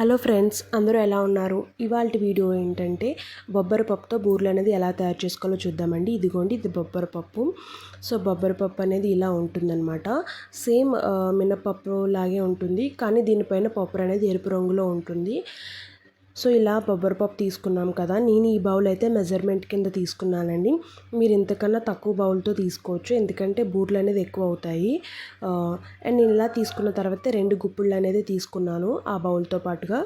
Hello friends అందరూ ఎలా ఉన్నారు? ఇవాళ వీడియో ఏంటంటే బొబ్బరి పప్పుతో బూర్లు అనేది ఎలా తయారు చేసుకోవాలో చూద్దామండి. ఇదిగోండి ఇది బొబ్బరి పప్పు. సో బొబ్బరి పప్పు అనేది ఇలా ఉంటుందన్నమాట. సేమ్ మినపప్పు లాగే ఉంటుంది. కానీ దీనిపైన పప్పు అనేది ఎరుపు రంగులో ఉంటుంది. సో ఇలా బొబ్బరి పప్పు తీసుకున్నాం కదా. నేను ఈ బౌల్ అయితే మెజర్మెంట్ కింద తీసుకున్నానండి. మీరు ఇంతకన్నా తక్కువ బౌల్తో తీసుకోవచ్చు. ఎందుకంటే బూర్లు అనేది ఎక్కువ అవుతాయి. అండ్ నేను ఇలా తీసుకున్న తర్వాత రెండు గుప్పుళ్ళు అనేది తీసుకున్నాను ఆ బౌల్తో పాటుగా.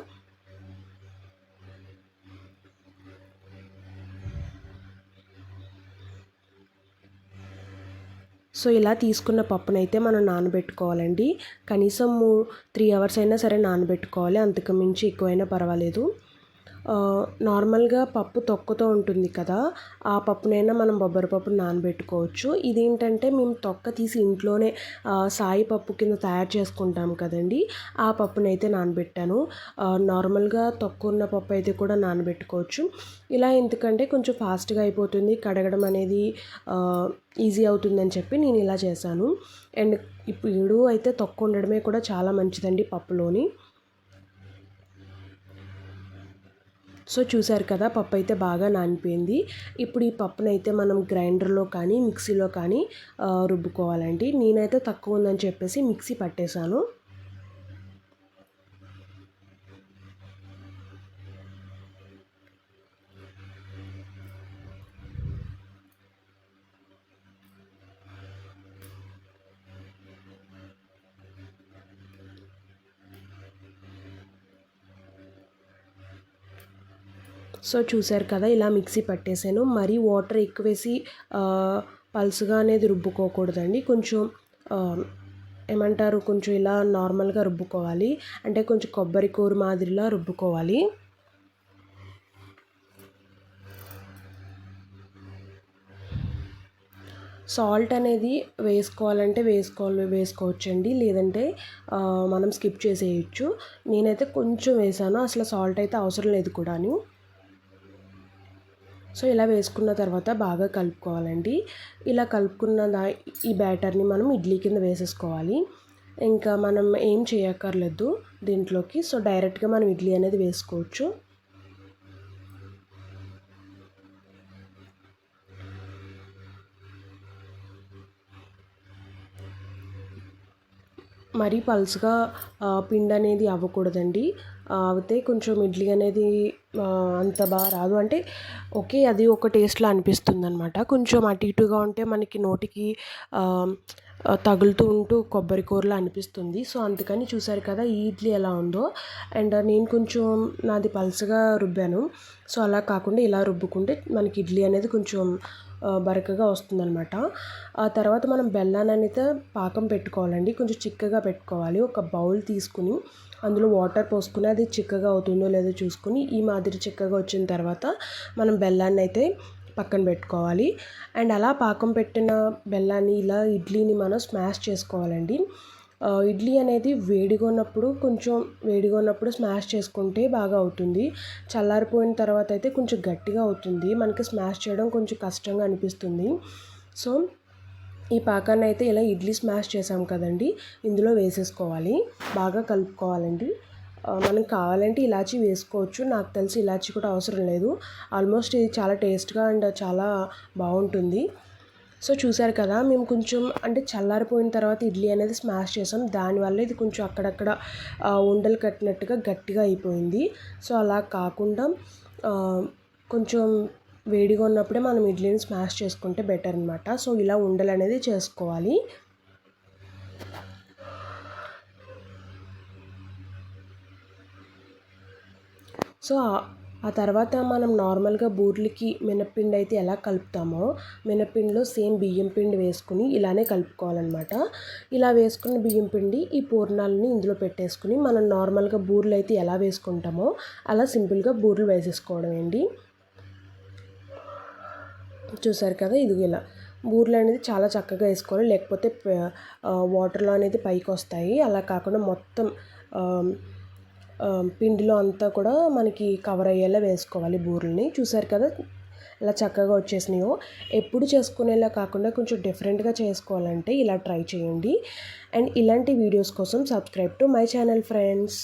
సో ఇలా తీసుకున్న పప్పునైతే మనం నానబెట్టుకోవాలండి. కనీసం త్రీ అవర్స్ అయినా సరే నానబెట్టుకోవాలి. అంతకు మించి ఎక్కువైనా పర్వాలేదు. నార్మల్గా పప్పు తొక్కతో ఉంటుంది కదా ఆ పప్పునైనా మనం బొబ్బరి పప్పును నానబెట్టుకోవచ్చు. ఇదేంటంటే మేము తొక్క తీసి ఇంట్లోనే సాయి పప్పు కింద తయారు చేసుకుంటాం కదండి ఆ పప్పునైతే నానబెట్టాను. నార్మల్గా తొక్క ఉన్న పప్పు అయితే కూడా నానబెట్టుకోవచ్చు. ఇలా ఎందుకంటే కొంచెం ఫాస్ట్గా అయిపోతుంది కడగడం అనేది ఈజీ అవుతుందని చెప్పి నేను ఇలా చేశాను. అండ్ ఇప్పుడు అయితే తొక్క ఉండడమే కూడా చాలా మంచిదండి పప్పులోని. సో చూసారు కదా పప్పు అయితే బాగా నానిపోయింది. ఇప్పుడు ఈ పప్పునైతే మనం గ్రైండర్లో కానీ మిక్సీలో కానీ రుబ్బుకోవాలండి. నేనైతే తక్కువ ఉందని చెప్పేసి మిక్సీ పట్టేశాను. సో చూసారు కదా ఇలా మిక్సీ పట్టేసాను. మరీ వాటర్ ఎక్కువేసి పల్స్గా అనేది రుబ్బుకోకూడదండి. కొంచెం ఏమంటారు కొంచెం ఇలా నార్మల్గా రుబ్బుకోవాలి. అంటే కొంచెం కొబ్బరి కూర మాదిరిలా రుబ్బుకోవాలి. సాల్ట్ అనేది వేసుకోవాలంటే వేసుకోవాలి వేసుకోవచ్చండి. లేదంటే మనం స్కిప్ చేసేయచ్చు. నేనైతే కొంచెం వేసాను. అసలు సాల్ట్ అయితే అవసరం లేదు కూడాను. సో ఇలా వేసుకున్న తర్వాత బాగా కలుపుకోవాలండి. ఇలా కలుపుకున్న దా ఈ బ్యాటర్ని మనం ఇడ్లీ కింద వేసేసుకోవాలి. ఇంకా మనం ఏం చేయక్కర్లేదు దీంట్లోకి. సో డైరెక్ట్గా మనం ఇడ్లీ అనేది వేసుకోవచ్చు. మరీ పల్స్గా పిండి అనేది అవ్వకూడదండి. అయితే కొంచెం ఇడ్లీ అనేది అంత బాగా రాదు. అంటే ఓకే అది ఒక టేస్ట్లో అనిపిస్తుంది అనమాట కొంచెం అటు ఇటుగా ఉంటే మనకి నోటికి తగులుతూ ఉంటూ కొబ్బరి కూరలా అనిపిస్తుంది. సో అందుకని చూసారు కదా ఈ ఇడ్లీ ఎలా ఉందో. అండ్ నేను కొంచెం నాది పలసగా రుబ్బాను. సో అలా కాకుండా ఇలా రుబ్బుకుంటే మనకి ఇడ్లీ అనేది కొంచెం బరకగా వస్తుందనమాట ఆ తర్వాత మనం బెల్లాన్ని అయితే పాకం పెట్టుకోవాలండి. కొంచెం చిక్కగా పెట్టుకోవాలి. ఒక బౌల్ తీసుకుని అందులో వాటర్ పోసుకుని అది చిక్కగా అవుతుందో లేదో చూసుకుని ఈ మాదిరి చిక్కగా వచ్చిన తర్వాత మనం బెల్లాన్ని అయితే పక్కన పెట్టుకోవాలి. అండ్ అలా పాకం పెట్టిన బెల్లాన్ని ఇలా ఇడ్లీని మనం స్మాష్ చేసుకోవాలండి. ఇడ్లీ అనేది వేడిగా ఉన్నప్పుడు కొంచెం వేడిగా ఉన్నప్పుడు స్మాష్ చేసుకుంటే బాగా అవుతుంది. చల్లారిపోయిన తర్వాత అయితే కొంచెం గట్టిగా అవుతుంది. మనకి స్మాష్ చేయడం కొంచెం కష్టంగా అనిపిస్తుంది. సో ఈ పాకాన్ని అయితే ఇలా ఇడ్లీ స్మాష్ చేసాం కదండి. ఇందులో వేసేసుకోవాలి. బాగా కలుపుకోవాలండి. మనకు కావాలంటే ఇలాచీ వేసుకోవచ్చు. నాకు తెలిసి ఇలాచీ కూడా అవసరం లేదు. ఆల్మోస్ట్ ఇది చాలా టేస్ట్గా అండ్ చాలా బాగుంటుంది. సో చూసారు కదా మేము కొంచెం అంటే చల్లారిపోయిన తర్వాత ఇడ్లీ అనేది స్మాష్ చేసాం. దానివల్ల ఇది కొంచెం అక్కడక్కడ ఉండలు కట్టినట్టుగా గట్టిగా అయిపోయింది. సో అలా కాకుండా కొంచెం వేడిగా ఉన్నప్పుడే మనం ఇడ్లీని స్మాష్ చేసుకుంటే బెటర్ అనమాట సో ఇలా ఉండలు అనేది చేసుకోవాలి. సో ఆ తర్వాత మనం నార్మల్గా బూర్లకి మినప్పిండి అయితే ఎలా కలుపుతామో మినప్పిండిలో సేమ్ బియ్యం పిండి వేసుకుని ఇలానే కలుపుకోవాలన్నమాట. ఇలా వేసుకున్న బియ్యం పిండి ఈ పూర్ణాలని ఇందులో పెట్టేసుకుని మనం నార్మల్గా బూర్లు అయితే ఎలా వేసుకుంటామో అలా సింపుల్గా బూర్లు వేసేసుకోవడం అండి చూసారు కదా ఇది ఇలా. బూర్లు అనేది చాలా చక్కగా వేసుకోవాలి. లేకపోతే వాటర్లో అనేది పైకి వస్తాయి. అలా కాకుండా మొత్తం పిండిలో అంతా కూడా మనకి కవర్ అయ్యేలా వేసుకోవాలి బూరెల్ని. చూసారు కదా ఇలా చక్కగా వచ్చేసినాయో. ఎప్పుడు చేసుకునేలా కాకుండా కొంచెం డిఫరెంట్గా చేసుకోవాలంటే ఇలా ట్రై చేయండి. అండ్ ఇలాంటి వీడియోస్ కోసం subscribe to my channel friends